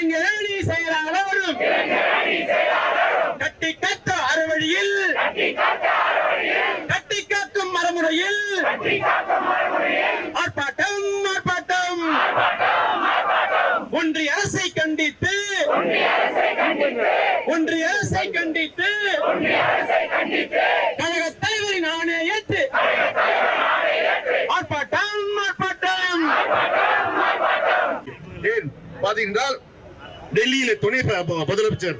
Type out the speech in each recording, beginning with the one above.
இளைஞரணி செயலாளரும். கட்டி காத்த அறுவழியில். கட்டி காக்கும் மரமுறையில். ஆர்ப்பாட்டம் ஆர்ப்பாட்டம். ஒன்றிய அரசை கண்டித்து. ஒன்றிய அரசை கண்டித்து. கழக தலைவரின் ஆணையை ஏற்று. ஆர்ப்பாட்டம் ஆர்ப்பாட்டம். ஏன்? பாத்தீங்கன்றால் டெல்லியில துணை முதலமைச்சர்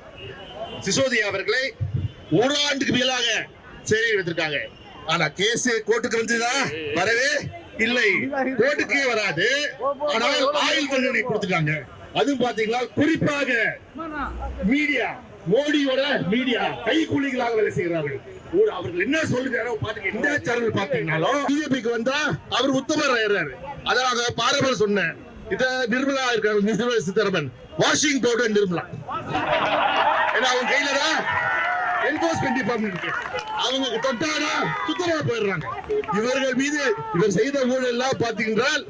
சிசோதியா அவர்களை ஒரு ஆண்டுக்கு மேலாக சிறையில் வைத்திருக்காங்க. ஆனா கேஸ் கோர்ட்டுக்கு வந்ததா? வரவே இல்லை. கோர்ட்டுக்கே வராது. ஆனால் ஆயுள் தண்டனை கொடுத்துட்டாங்க. அதுவும் பாத்தீங்களா? குறிப்பாக மீடியா மோடியோட மீடியா கைக்கூலிகளாக வேலை செய்கிறார்கள். அவர்கள் என்ன சொல்லுறாரோ பாத்தீங்க எந்த சேனல் பாத்தீங்கன்னாலும் பிஜேபிக்கு வந்தா அவர் உத்தமர் ஆயிடுறாரு அதான் பாரம்பரிய சொன்னேன். இத நிர்மலா இருக்காரு நிர்மலா சீதாராமன் வாஷிங் பவுடர் நிர்மலா. ஏன்னா அவங்க கையில தான் என்போர்ஸ்மெண்ட் டிபார்ட்மெண்ட் அவங்க தொட்டாரா சுத்தமா போயிடுறாங்க. இவர்கள் மீது இவர் செய்த ஊழல் எல்லாம் பாத்தீங்கன்றால்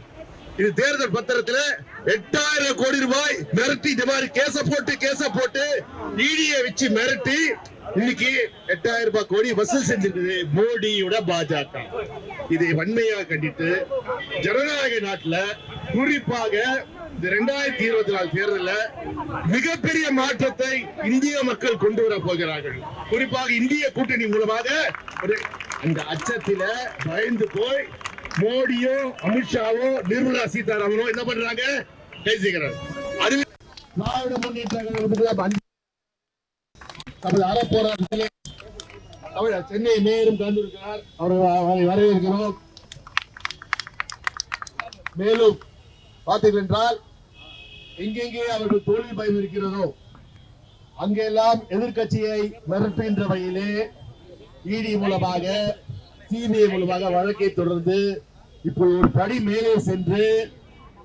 இது தேர்தல் பத்திரத்துல எட்டாயிரம் கோடி ரூபாய் மிரட்டி இந்த மாதிரி கேச போட்டு கேச போட்டு ஈடிய வச்சு மிரட்டி இன்னைக்கு எட்டாயிரம் ரூபாய் கோடி வசூல் செஞ்சிருக்குது மோடியோட பாஜக. இதை வன்மையாக கண்டித்து ஜனநாயக நாட்டுல குறிப்பாக இந்த ரெண்டாயிரத்தி இருபத்தி நாலு தேர்தலில் மிகப்பெரிய மாற்றத்தை இந்திய மக்கள் கொண்டு வர போகிறார்கள். குறிப்பாக இந்திய கூட்டணி மூலமாக ஒரு அந்த அச்சத்தில பயந்து போய் மோடியோ அமித்ஷாவோ நிர்மலா சீதாராமனோ என்ன பண்றாங்க? பேசுகிறார் அது திராவிட முன்னேற்ற கழகத்துக்கு நமது அறப்போராட்டத்திலே தமிழர் சென்னை மேயரும் கலந்திருக்கிறார். அவரை வரவேற்கிறோம். மேலும் பார்த்தீர்கள் என்றால் எங்கெங்கே அவர்கள் தோல்வி பயம் இருக்கிறதோ அங்கெல்லாம் எதிர்க்கட்சியை மிரட்டுகின்ற வகையிலே இடி மூலமாக சிபிஐ மூலமாக வழக்கை தொடர்ந்து இப்போது ஒரு படி மேலே சென்று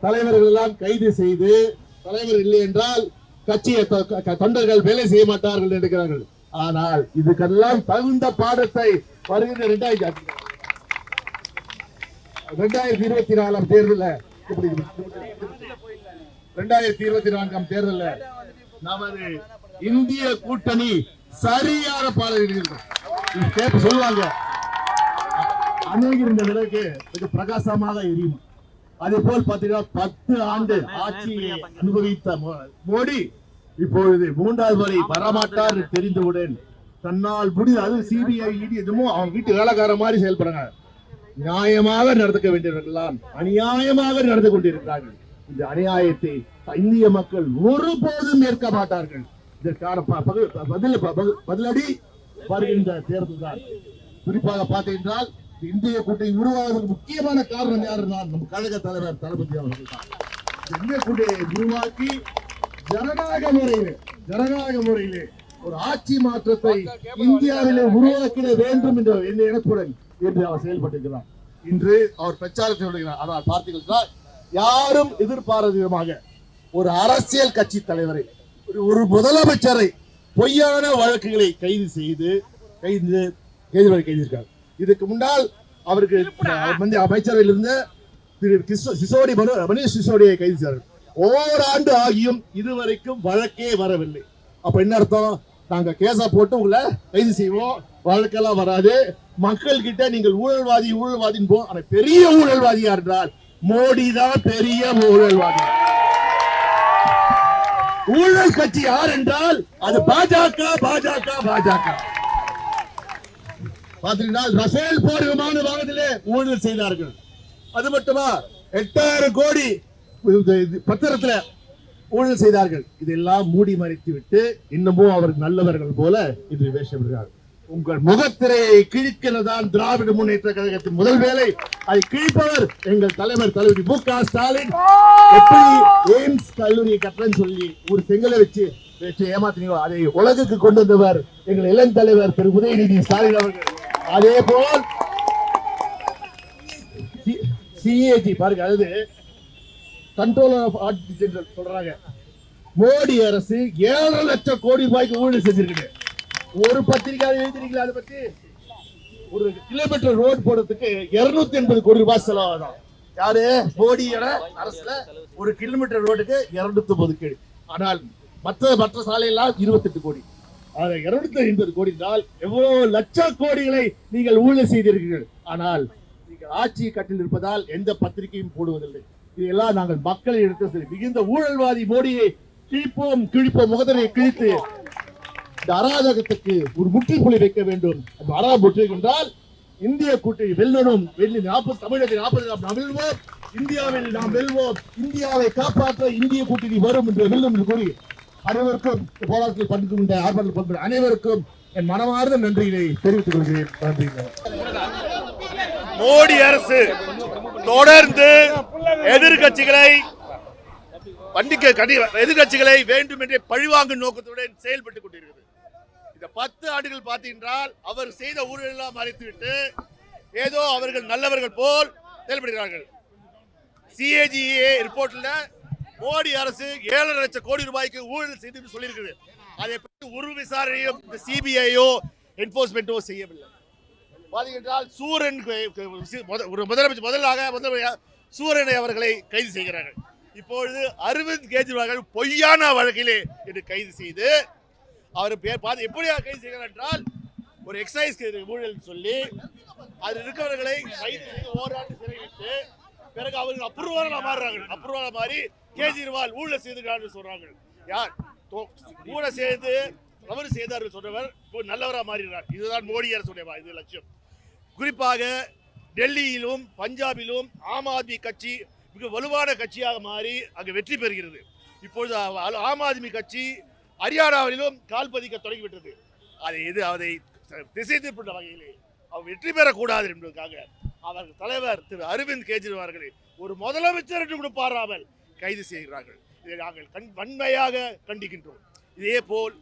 தலைவர்கள் எல்லாம் கைது செய்து தலைவர் இல்லை என்றால் கட்சியை தொண்டர்கள் வேலை செய்ய மாட்டார்கள் என்கிறார்கள் ஆனால் இதுக்கெல்லாம் தகுந்த பாடத்தை வருகின்ற இரண்டாயிரத்தி ரெண்டாயிரத்தி இருபத்தி நாலாம் தேர்தல இரண்டாயிரத்தி இருபத்தி நான்காம் தேர்தல நமது இந்திய கூட்டணி சரியான பாடல் சொல்லுவாங்க. அநேகர் இந்த விளக்கு பிரகாசமாக எரியும். அதே போல் பாத்தீங்கன்னா பத்து ஆண்டு ஆட்சியை அனுபவித்த மோடி இப்பொழுது மூன்றாவது வரை வரமாட்டார் தெரிந்தவுடன் தன்னால் முடிந்த அது சிபிஐ இடி எதுமோ அவங்க வீட்டு வேலைக்கார மாதிரி செயல்படுறாங்க. நியாயமாக நடந்துக்க வேண்டியவர்கள்லாம் அநியாயமாக நடந்து கொண்டிருக்கிறார்கள். இந்த அநியாயத்தை இந்திய மக்கள் ஒருபோதும் ஏற்க மாட்டார்கள். இதற்கான பதில் பதிலடி வருகின்ற தேர்தல் தான் குறிப்பாக பார்த்தீங்கன்றால் இந்திய கூட்டணி உருவாவதற்கு முக்கியமான காரணம் யாருன்னா நம் கழக தலைவர் தளபதி அவர்கள் தான். இந்திய கூட்டணியை உருவாக்கி ஜனநாயக முறையிலே ஜனநாயக முறையிலே ஒரு ஆட்சி மாற்றத்தை இந்தியாவிலே உருவாக்கிட வேண்டும் என்ற என்ற இனத்துடன் என்று அவர் செயல்பட்டிருக்கிறார். இன்று அவர் பிரச்சாரத்தில் சொல்லுகிறார் ஆனால் பார்த்தீர்கள் யாரும் எதிர்பாராத விதமாக ஒரு அரசியல் கட்சி தலைவரை ஒரு- ஒரு முதலமைச்சரை பொய்யான வழக்குகளை கைது செய்து கைது கைது கைது இருக்காங்க இதுக்கு முன்னால் அவருக்கு அவர் வந்து அமைச்சரவையில் இருந்த திரு சிசோடி மணிஷ் சிசோடியை கைது செய்தார்கள் ஓராண்டு ஆகியும் இதுவரைக்கும் வழக்கே வரவில்லை. அப்ப என்ன அர்த்தம்? நாங்க கேஸா போட்டு உங்களை கைது செய்வோம். வழக்கெல்லாம் வராது. மக்கள் கிட்ட நீங்கள் ஊழல்வாதி ஊழல்வாதின்னு போ ஆனா பெரிய ஊழல்வாதி யார் என்றால் மோடி தான் பெரிய ஊழல்வாதி. ஊழல் கட்சி யார் என்றால் அது பாஜக பாஜக பாஜக. பாத்தீங்கன்னா ரஃபேல் போர் விமான வாகனத்திலே ஊழல் செய்தார்கள். அது மட்டுமா? எட்டாயிரம் கோடி பத்திரத்துல ஊழல் செய்தார்கள். இதெல்லாம் மூடி மறைத்து விட்டு இன்னமும் அவர் நல்லவர்கள் போல இன்று வேஷமிடுகிறார் உங்கள் முகத்திரையை கிழிக்கிறதான் திராவிட முன்னேற்ற கழகத்தின் முதல் வேலை. அதை கிழிப்பவர் எங்கள் தலைவர் தலைவர் மு க ஸ்டாலின். எப்படி எய்ம்ஸ் கல்லூரியை கட்டுறேன்னு சொல்லி ஒரு செங்கலை வச்சு வச்சு ஏமாத்தினீங்களோ அதை உலகுக்கு கொண்டு வந்தவர் எங்கள் இளம் தலைவர் திரு உதயநிதி ஸ்டாலின் அவர்கள். அதே போல் சிஏஜி பாருங்க அதாவது கண்ட்ரோல் ஆஃப் ஜெனரல் சொல்றாங்க. மோடி அரசு ஏழரை லட்சம் கோடி ரூபாய்க்கு ஊழல் செஞ்சிருக்கு ஒரு பத்திரிகை எழுதிருக்கீங்களா அதை பத்தி? ஒரு கிலோமீட்டர் ரோடு போடுறதுக்கு இருநூத்தி எண்பது கோடி ரூபாய் செலவாகும் யாரு? மோடியோட அரசுல ஒரு கிலோமீட்டர் ரோடுக்கு இருநூத்தி ஒன்பது கோடி. ஆனால் மற்ற மற்ற சாலையெல்லாம் இருபத்தெட்டு கோடி. இருநூத்தி ஐம்பது கோடி என்றால் எவ்வளவு லட்ச கோடிகளை நீங்கள் ஊழல் செய்தீர்கள் ஆனால் நீங்கள் ஆட்சி கட்டில் இருப்பதால் எந்த பத்திரிகையும் போடுவதில்லை. இதெல்லாம் நாங்கள் மக்களை எடுத்து சரி மிகுந்த ஊழல்வாதி மோடியை கிழிப்போம் கிழிப்போம் முகதரை கிழித்து இந்த அராஜகத்துக்கு ஒரு முற்றுப்புள்ளி வைக்க வேண்டும். அந்த அரா முற்றுகை என்றால் இந்திய கூட்டணி வெல்லணும் வெள்ளி நாற்பது தமிழகத்தில் நாற்பது நாம் வெல்வோம் இந்தியாவில் நாம் வெல்வோம் இந்தியாவை காப்பாற்ற இந்திய கூட்டணி வரும் என்று வெல்லும் என்று கூறி அனைவருக்கும் போராட்டத்தில் பங்கு கொண்ட ஆர்ப்பாட்டத்தில் பங்கு அனைவருக்கும் என் மனமார்ந்த நன்றியினை தெரிவித்துக் கொள்கிறேன். நன்றி மோடி அரசு தொடர்ந்து எதிர்கட்சிகளை பண்டிகை கடி எதிர்கட்சிகளை வேண்டுமென்றே பழிவாங்கும் நோக்கத்துடன் செயல்பட்டுக் கொண்டிருக்கிறது. இந்த பத்து ஆண்டுகள் பார்த்தீங்கன்றால் அவர் செய்த ஊழல் எல்லாம் மறைத்துவிட்டு ஏதோ அவர்கள் நல்லவர்கள் போல் செயல்படுகிறார்கள். சிஏஜிஏ ரிப்போர்ட்ல மோடி அரசு ஏழரை லட்சம் கோடி ரூபாய்க்கு ஊழல் செய்து சொல்லியிருக்குது. அதை பற்றி ஒரு விசாரணையும் சிபிஐயோ என்போர்ஸ்மெண்ட்டோ செய்யவில்லை. பார்த்தீங்கன்றால் சூரன் ஒரு முதலமைச்சர் முதலாக முதலமைச்சர் சூரனை அவர்களை கைது செய்கிறார்கள். இப்பொழுது அரவிந்த் கெஜ்ரிவால் பொய்யான வழக்கிலே என்று கைது செய்து அவர் பேர் பார்த்து எப்படி கைது செய்கிறார் என்றால் ஒரு எக்ஸசைஸ் ஊழல் சொல்லி அதில் இருக்கிறவர்களை கைது செய்து ஓராண்டு சிறையிட்டு பிறகு அவர்கள் அப்ரூவலாக மாறுறாங்க அப்ரூவலாக மாறி கேஜ்ரிவால் ஊழல் செய்துகிறார்கள் சொல்றாங்க யார்? ஊழல் செய்து தவறு செய்தார் சொன்னவர் இப்போ நல்லவராக மாறினார் இதுதான் மோடி அரசுடைய இது லட்சியம். குறிப்பாக டெல்லியிலும் பஞ்சாபிலும் ஆம் ஆத்மி கட்சி மிக வலுவான கட்சியாக மாறி அங்கு வெற்றி பெறுகிறது. இப்பொழுது ஆம் ஆத்மி கட்சி ஹரியானாவிலும் கால் பதிக்க தொடங்கிவிட்டது. அதை எது அதை திசை திருப்பிட்ட வகையிலே அவர் வெற்றி பெறக்கூடாது என்பதற்காக அவர் தலைவர் திரு அரவிந்த் கெஜ்ரிவால் அவர்களை ஒரு முதலமைச்சர் என்று கூட பாராமல் கைது செய்கிறார்கள். இதை நாங்கள் கண் வன்மையாக கண்டிக்கின்றோம். இதே போல்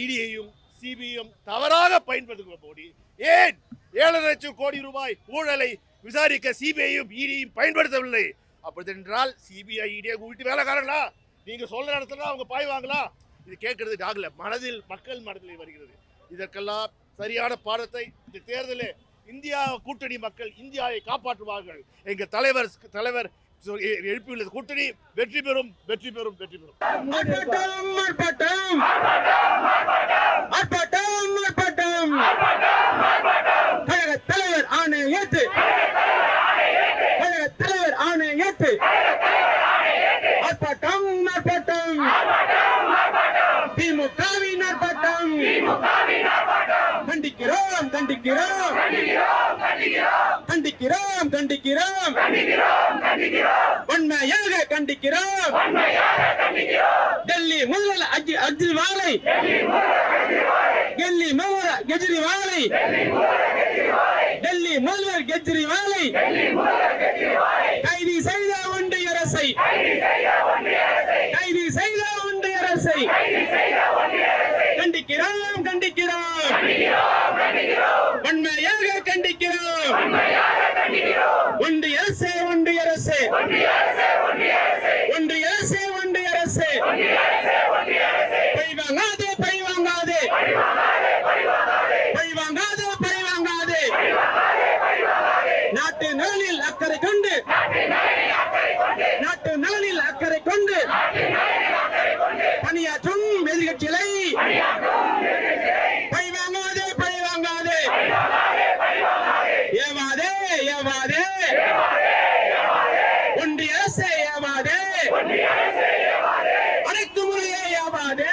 இடியையும் சிபிஐயும் தவறாக பயன்படுத்துகிற மோடி ஏன் ஏழரை லட்சம் கோடி ரூபாய் ஊழலை விசாரிக்க சிபிஐயும் இடியும் பயன்படுத்தவில்லை? அப்படி என்றால் சிபிஐ இடியை கூட்டி வேலைக்காரங்களா? நீங்க சொல்ற இடத்துல அவங்க பாய்வாங்களா இது கேட்கறது ஆகல. மனதில் மக்கள் மனதில் வருகிறது. இதற்கெல்லாம் சரியான பாடத்தை இந்த தேர்தலில் இந்தியா கூட்டணி மக்கள் இந்தியாவை காப்பாற்றுவார்கள். எங்க தலைவர் தலைவர் எழுப்பியுள்ளது. கூட்டணி வெற்றி பெறும் வெற்றி பெறும் வெற்றி பெறும். ஆர்ப்பாட்டம் ஆர்ப்பாட்டம். ஆர்ப்பாட்டம் கழக தலைவர் ஆணை ஏத்து கழக தலைவர் ஆணை ஏத்து ஆர்ப்பாட்டம் ஆர்ப்பாட்டம். திமுகவின் ஆர்ப்பாட்டம். கண்டிக்கிறோம். கண்டிக்கிறோம் கண்டிக்கிறோம். கண்டிக்கிறோம் உண்மையாக கண்டிக்கிறோம். டெல்லி முதல்வர் அஜி அஜ்ரிவாலை டெல்லி முதல்வர் கெஜ்ரிவாலை. டெல்லி முதல்வர் கெஜ்ரிவாலை. கைது செய்த ஒன்றிய அரசை. கைது செய்த ஒன்றிய அரசை. கண்டிக்கிறோம் கண்டிக்கிறோம். உண்மையாக கண்டிக்கிறோம் ஒன்றிய அரசே ஒன்றிய அரசே. ஒன்றிய அரசே ஒன்றிய அரசே. பழி வாங்காதே பழி வாங்காதே பழி வாங்காதே பழி வாங்காதே நாட்டு நலனில் அக்கறை கொண்டு. நாட்டு நலனில் அக்கறை கொண்டு. ஒன்றிய செய்யவாதே அனைத்து முறையே ஏவாதே.